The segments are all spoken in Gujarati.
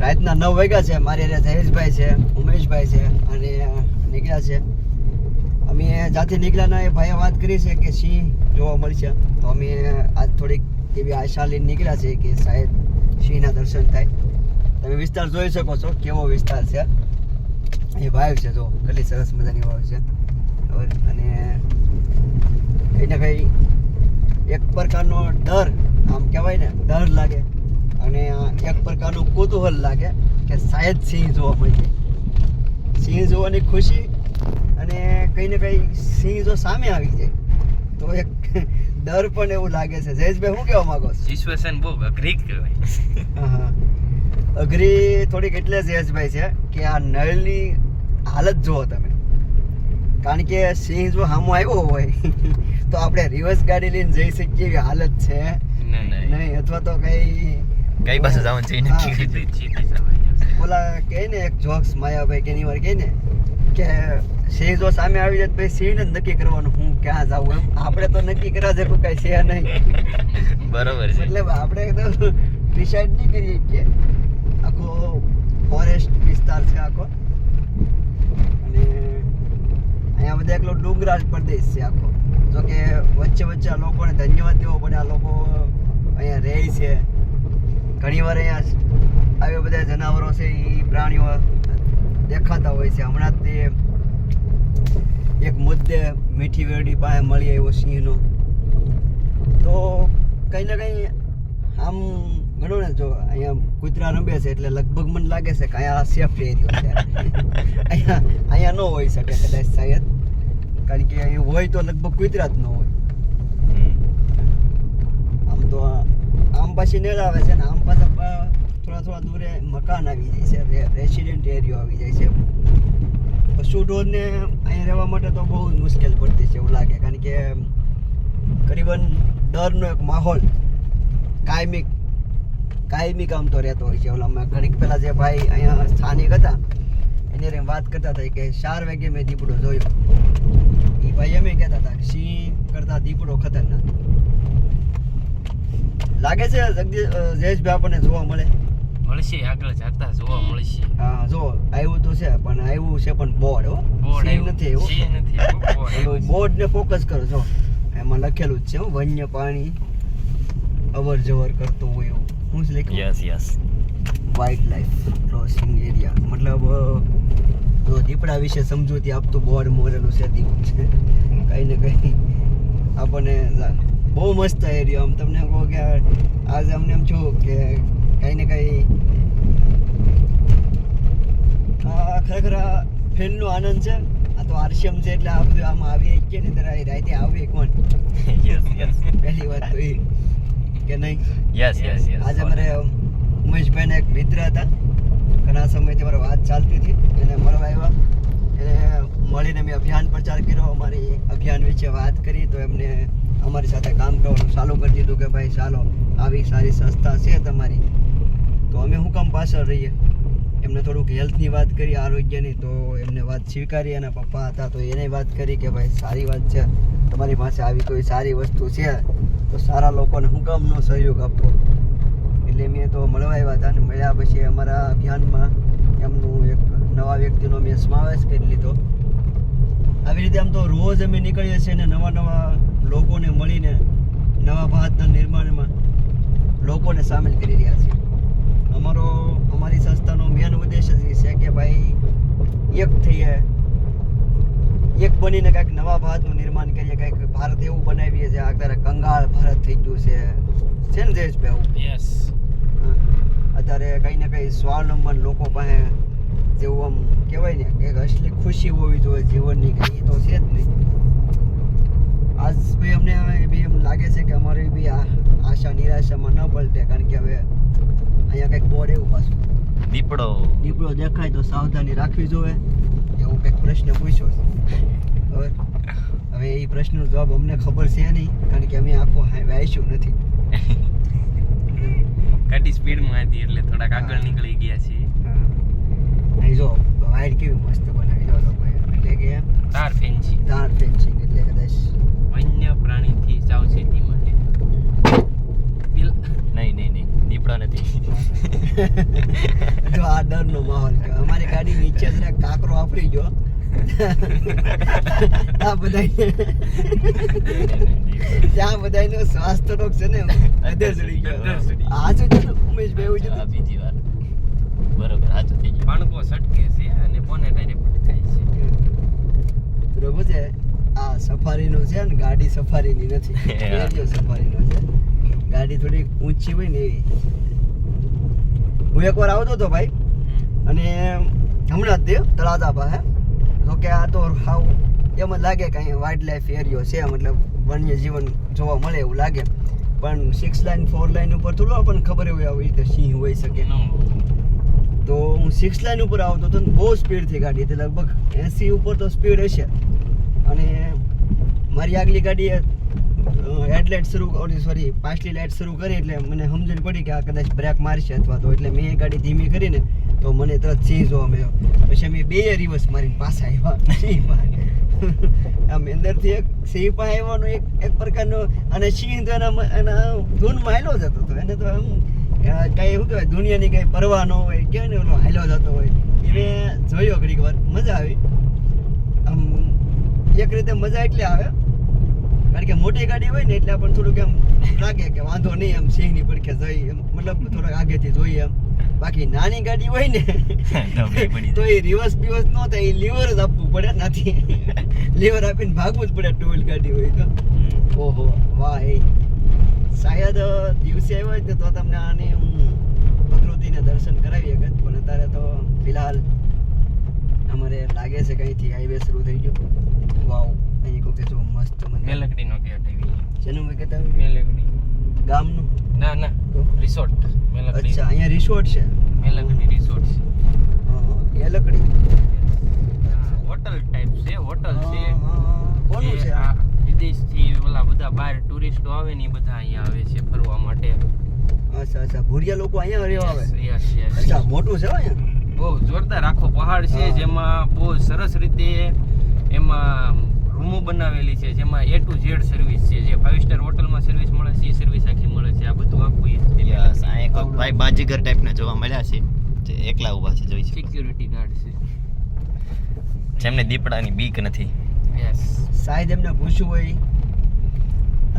રાતના નવ વાગ્યા છે, મારી અરે જયેશભાઈ છે, ઉમેશભાઈ છે અને નીકળ્યા છે. અમે જાતે નીકળ્યાના એ ભાઈએ વાત કરી છે કે સિંહ જોવા મળશે, તો અમે આજ થોડીક એવી આશા લઈને નીકળ્યા છે કે શાયદ સિંહના દર્શન થાય. તમે વિસ્તાર જોઈ શકો છો, કેવો વિસ્તાર છે. એ વાવ છે, જો, કેટલી સરસ મજાની વાવ છે. અને કંઈ ને કંઈ એક પ્રકારનો ડર, આમ કહેવાય ને, ડર લાગે. અને એક પ્રકારનું કુતૂહલ લાગે કે શાયદ સિંહ જોવા મળશે સિંહ જોવાની ખુશી અને કંઈ ને કંઈ સિંહ જો સામે આવી જાય તો એક ડર પણ એવું લાગે છે. જયેશભાઈ શું કહેવા માંગો સિચ્યુએશન બહુ અઘરી કહેવાય. અઘરી થોડીક એટલે જયેશભાઈ છે કે આ નળની હાલત જુઓ તમે. કારણ કે સિંહ જો સામો આવ્યો હોય તો આપણે રિવર્સ ગાડી લઈને જઈ શકીએ એવી હાલત છે? નહીં અથવા તો કઈ કઈ બાજુ જવાનું છે નક્કી. કરી ઓલા કહે ને એક જોક્સ માયાભાઈ કે વાર કહે ને કે સિંહ જો સામે આવી જાય ભાઈ સિંહ ને જ નક્કી કરવાનું હું ક્યાં જાઉં એમ. આપણે તો નક્કી કરવા જેવું કઈ છે નહીં. બરોબર છે. એટલે આપણે તો ડિસાઈડ નહીં કરીએ કે આખો ફોરેસ્ટ વિસ્તાર છે આખો. અને અહીંયા બધા એકલો ડુંગરાળ પ્રદેશ છે આખો. જો કે વચ્ચે વચ્ચે આ લોકોને ધન્યવાદ દેવો પડે આ લોકો અહીંયા રહે છે. ઘણી વાર અહીંયા આવ્યા બધા જનાવરો છે એ પ્રાણીઓ દેખાતા હોય છે. હમણાં તે એક મુદ્દે મીઠી વેરડી પાસે મળી આવ્યો સિંહનો. તો કંઈ ને કંઈ આમ ગણો ને જો અહીંયા કૂતરા રમે છે એટલે લગભગ મને લાગે છે કે અહીંયા સેફ એરિયો છે. અહીંયા અહીંયા ન હોઈ શકે કદાચ શાયદ. કારણ કે અહીં હોય તો લગભગ કૂતરા જ ન હોય. આમ તો આ- આમ પાછી નેળ આવે છે ને આમ પાછા થોડા થોડા દૂરે મકાન આવી જાય છે રેસિડેન્ટ એરિયો આવી જાય છે. પશુ ઢોરને અહીંયા રહેવા માટે તો બહુ મુશ્કેલ પડતી છે એવું લાગે, કારણ કે કરીબન ડરનો એક માહોલ કાયમિક કાયમિક આમ તો રહેતો હોય છે. ઓલા ઘણીક પહેલાં જે ભાઈ અહીંયા સ્થાનિક હતા, એની હારે વાત કરતા હતા કે ચાર વાગે મેં દીપડો જોયો. એ ભાઈ એમ કહેતા હતા સિંહ કરતા દીપડો ખતરનાક. લાગે છે જયેશભાઈ આપણને જોવા મળે? મળશે આગળ જતા જોવા મળશે. હા જો આવ્યું તો છે પણ આવ્યું છે પણ બોર્ડ હો. બોર્ડ નથી આવ્યું. નથી બોર્ડ ને ફોકસ કરો જો. એમાં લખેલું જ છે હો, વન્ય પાણી અવર જવર કરતો હોય એવું. શું છે લખ્યું? Yes yes wildlife crossing area મતલબ જો દીપડા વિશે સમજૂતી આપતું બોર્ડ મોરેલું છે દીપ છે. કંઈ ને કંઈ આપણને બહુ મસ્ત એરિયો આમ તમને કહો કે આજે અમને એમ છું કે કંઈ ને કંઈ ખરેખર આ આનંદ છે. આ તો આરસીએમ છે એટલે આ બધું આમાં આવી કે ને ત્યારે રાતે આવી એક યસ પહેલી વાત તો એ. કે નહીં? યસ યસ આજે મારે ઉમેશભાઈને એક મિત્ર હતા. ઘણા સમયથી મારે વાત ચાલતી હતી. એને મળવા આવ્યા. એને મળીને મેં અભિયાન પ્રચાર કર્યો. અમારી અભિયાન વિશે વાત કરી તો એમને અમારી સાથે કામ કરવાનું ચાલુ કરી દીધું કે ભાઈ ચાલો, આવી સારી સંસ્થા છે તમારી. તો અમે હું કામ પાછળ રહીએ? એમને થોડુંક હેલ્થની વાત કરી, આરોગ્યની, તો એમને વાત સ્વીકારી એના પપ્પા હતા તો એને વાત કરી કે ભાઈ સારી વાત છે, તમારી પાસે આવી કોઈ સારી વસ્તુ છે, તો સારા લોકોને હું કામનો સહયોગ આપવો? એટલે મેં તો મળવા આવ્યા હતા અને મળ્યા પછી અમારા અભિયાનમાં એમનું એક નવા વ્યક્તિનો મેં સમાવેશ કરી લીધો. આવી રીતે આમ તો રોજ અમે નીકળીએ છીએ ને નવા નવા લોકોને મળીને નવા ભારતના નિર્માણમાં લોકોને સામેલ કરી રહ્યા છીએ. અમારો અમારી સંસ્થાનો મેન ઉદ્દેશ જ છે કે ભાઈ એક થઈએ એક બનીને કંઈક નવા ભારતનું નિર્માણ કરીએ કંઈક ભારત એવું બનાવીએ જે અત્યારે કંગાળ ભારત થઈ ગયું છે. છે ને જયેશભાઈ હા. અત્યારે કંઈ ને કંઈ સ્વાવલંબન લોકો પાસે જેવું આમ કહેવાય ને કે અસલી ખુશી હોવી જોઈએ જીવનની કંઈ એ તો છે જ નહીં. આજ ભાઈ અમને બી એમ લાગે છે કે અમારી બી આ આશા નિરાશામાં ન પલટે કારણ કે હવે અહીંયા કંઈક બોર્ડ એવું પાછું. દીપડો. દીપડો દેખાય તો સાવધાની રાખવી જોઈએ એવું કંઈક પ્રશ્ન પૂછ્યો છે. હવે હવે એ પ્રશ્નનો જવાબ અમને ખબર છે નહીં કારણ કે અમે આખો વાંચ્યું નથી. કાઢી સ્પીડમાં હતી એટલે થોડાક આગળ નીકળી ગયા છીએ. અહીં જો વાયર કેવી મસ્ત બનાવી દો લોકોએ. એટલે કે તાર ફેન્સી. તાર ફેન્સી એટલે કદાચ વન્ય પ્રાણીથી સાવચેતી માટે. બિલ નહીં નહીં નહીં. દીપડા નથી. જો આ ડરનો માહોલ કે અમારી ગાડી નીચે જરા કાકરો આફરી ગયો. આ બધાય ત્યાં બધાયનો સ્વાસ્થ્ય રોગ છે ને અધર ચડી ગયો. આ શું છે? ઉમેશભાઈ બીજી વાર સટકે છે અને બોને ડાયરેક્ટ થાય છે. પ્રભુ છે આ સફારીનું છે ને ગાડી સફારીની નથી. રેડિયો સફારીનો છે. ગાડી થોડી ઊંચી હોય ને એવી. હું એકવાર આવતો હતો ભાઈ. અને હમણાં તે તળાજા પાસે તો કે આ તો હાવ એમ જ લાગે કે અહીંયા વાઇલ્ડ લાઈફ એરિયો છે મતલબ વન્ય જીવન જોવા મળે એવું લાગે. પણ સિક્સ લાઈન ફોર લાઈન ઉપર થોડું આપણને ખબર હોય આવી રીતે સિંહ હોઈ શકે. તો હું સિક્સ લાઈન ઉપર આવતો ને બહુ સ્પીડથી ગાડી હતી લગભગ એંસી ઉપર તો સ્પીડ હશે. અને મારી આગલી ગાડીએ હેડલાઇટ શરૂ સોરી પાછલી લાઇટ શરૂ કરી એટલે મને સમજણ પડી કે આ કદાચ બ્રેક મારશે અથવા તો એટલે મેં ગાડી ધીમી કરીને તો મને તરત સિંહ જોવા મળ્યો. પછી અમે બે રિવર્સ મારીને પાછા આવ્યા. પાસે. આમ અંદરથી એક સિંહ પાસે આવ્યાનો એક એક પ્રકારનો અને સિંહ તો એના એના ધૂનમાં હાલ્યો જતો હતો. એને તો અ, કાંઈ શું કહેવાય દુનિયાની કઈ પરવા ન હોય કે ને ઓલો હાલો જતો હોય એ મેં જોયો ઘડીક વાર મજા આવી. આમ એક રીતે મજા એટલે આવે કારણ કે મોટી ગાડી હોય ને એટલે આપણને થોડુંક એમ લાગે કે વાંધો નહીં એમ સિંહની પડખે જઈ એમ મતલબ થોડાક આગેથી જોઈએ એમ. બાકી નાની ગાડી હોય ને તો એ રિવર્સ બિવર્સ ન થાય એ લીવર જ આપવું પડે નથી. લીવર આપીને ભાગવું જ પડે ટુ વ્હીલ ગાડી હોય તો. ઓહો વાહ એ શાયદ દિવસે આવ્યો હોય ને તો તમને આની હું પ્રકૃતિને દર્શન કરાવી શકત પણ અત્યારે તો ફિલહાલ અમારે લાગે છે અહીંથી હાઈવે શરૂ થઈ ગયો. વાવ અહીં કોઈ જો મસ્ત મને મેલકડીનો ગેટ આવી જેનું મેં કહેતા મેલકડી. ગામનું? ના ના? રિસોર્ટ મેલકડી. અચ્છા અહીંયા રિસોર્ટ છે? મેલકડી રિસોર્ટ છે. એ લકડી હોટલ ટાઈપ છે હોટલ છે કોનું જે છે આ વિદેશથી ઓલા બધા બહાર ટુરિસ્ટો આવે ને એ બધા અહીંયા આવે છે ફરવા માટે. અચ્છા અચ્છા. ભુરિયા લોકો અહીંયા રહેવા આવે? Yes yes. અચ્છા મોટું છે હો અહીંયા? બહુ જોરદાર આખો પહાડ છે જેમાં બહુ સરસ રીતે એમાં રૂમો બનાવેલી છે જેમાં એ ટુ ઝેડ સર્વિસ છે જે ફાઇવ સ્ટાર હોટલમાં સર્વિસ મળે છે એ સર્વિસ આખી મળે છે આ બધું આખું યસ આ એક ભાઈ બાજીગર ટાઈપના જોવા મળ્યા છે જે એકલા ઊભા છે જોઈ શકો. સિક્યુરિટી ગાર્ડ છે. જેમને દીપડાની બીક નથી. યસ સાહેબ એમને પૂછ્યું હોય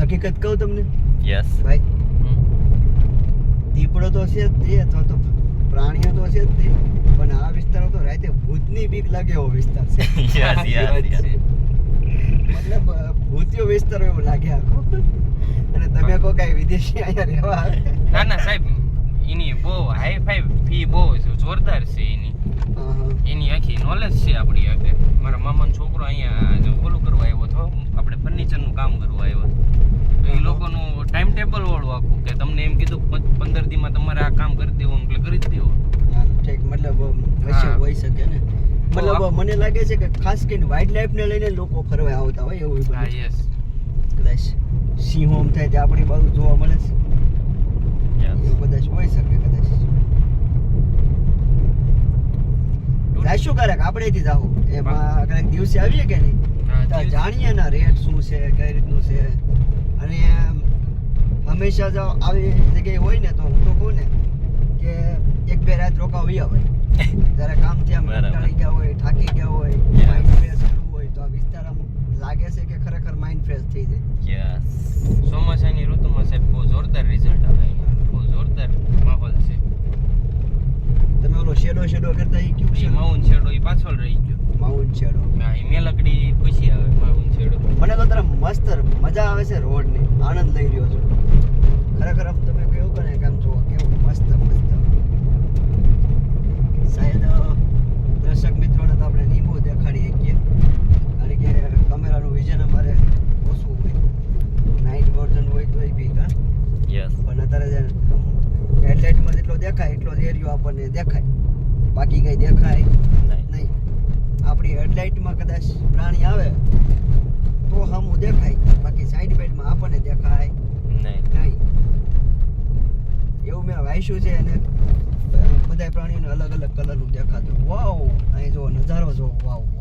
હકીકત કહું તમને? યસ ભાઈ દીપડો તો છે જ તે અથવા તો પ્રાણીઓ તો છે જ તે પણ આ વિસ્તારો તો રાતે ભૂતની બીક લાગે એવો વિસ્તાર છે. યસ યસ યસ મતલબ ભૂતિયો વિસ્તાર એવો લાગે આખો. અને તમે કહો કાંઈ વિદેશી અહીંયા રહેવા ના ના સાહેબ એની ફી બહુ જોરદાર છે એની. એની આખી નોલેજ છે આપણી આગળ. મારા મામાનો છોકરો અહીંયા જો ઓલું કરવા આવ્યો હતો આપણે ફર્નિચરનું કામ કરવા આવ્યો હતો. તો એ લોકોનું ટાઈમ ટેબલ વાળું આખું કે તમને એમ કીધું પંદર દીમાં તમારે આ કામ કરી દેવું એટલે કરી જ દેવું. મતલબ હોય હોઈ શકે ને. મતલબ મને લાગે છે કે ખાસ કરીને વાઇલ્ડ લાઈફ ને લઈને લોકો ફરવા આવતા હોય એવું હા યસ કદાચ સિંહ હોમ થાય તે આપણી બાજુ જોવા મળે છે. કદાચ હોઈ શકે કદાચ. જાશું ક્યારેક આપણે થી જાવું એમાં ક્યારેક દિવસે આવીએ કે નહીં? ત્યાં જાણીએ ના રેટ શું છે કઈ રીતનું છે. અને હંમેશા જો આવી જગ્યાએ હોય ને તો હું તો કહું ને કે એક બે રાત રોકાવી આવે. કામથી આમ બરાબર. કંટાળી ગયા હોય થાકી ગયા હોય માઇન્ડ ફ્રેશ કરવું હોય તો આ વિસ્તાર લાગે છે કે ખરેખર માઇન્ડ ફ્રેશ થઈ જાય. યસ ચોમાસાની ઋતુમાં સાહેબ બહુ જોરદાર રિઝલ્ટ આવે અહીંયા બહુ જોરદાર માહોલ છે તમે ઓલો શેડો શેડો કરતા એ કયું છે માઉન છેડો એ પાછળ રહી ગયો. માઉન શેડો. હા એ મેલકડી પછી આવે માઉન છેડો મને તો તરફ મસ્ત મજા આવે છે રોડની. આનંદ લઈ રહ્યો છું. ખરેખર તમે કહ્યું કે ને કે આમ જુઓ કેવું મસ્ત મસ્ત શાયદ અ, દર્શક મિત્રોને તો આપણે લીંબુ દેખાડી શકીએ કારણ કે કેમેરાનું વિઝન અમારે ઓછું હોય નાઇટ વર્ઝન હોય તોય બી કા યસ પણ અત્યારે જે હેડલાઇટમાં જેટલો દેખાય એટલો જ એરિયો આપણને દેખાય બાકી કંઈ દેખાય નહીં. આપણી હેડલાઇટમાં કદાચ પ્રાણી આવે તો હમું દેખાય. બાકી સાઈડ બાઈડમાં આપણને દેખાય નહીં. નહીં. એવું મેં વાંચ્યું છે અને બધા પ્રાણીઓને અલગ અલગ કલરનું દેખાતું. વાવ અહીં જો નજારો જો વાવ વાવ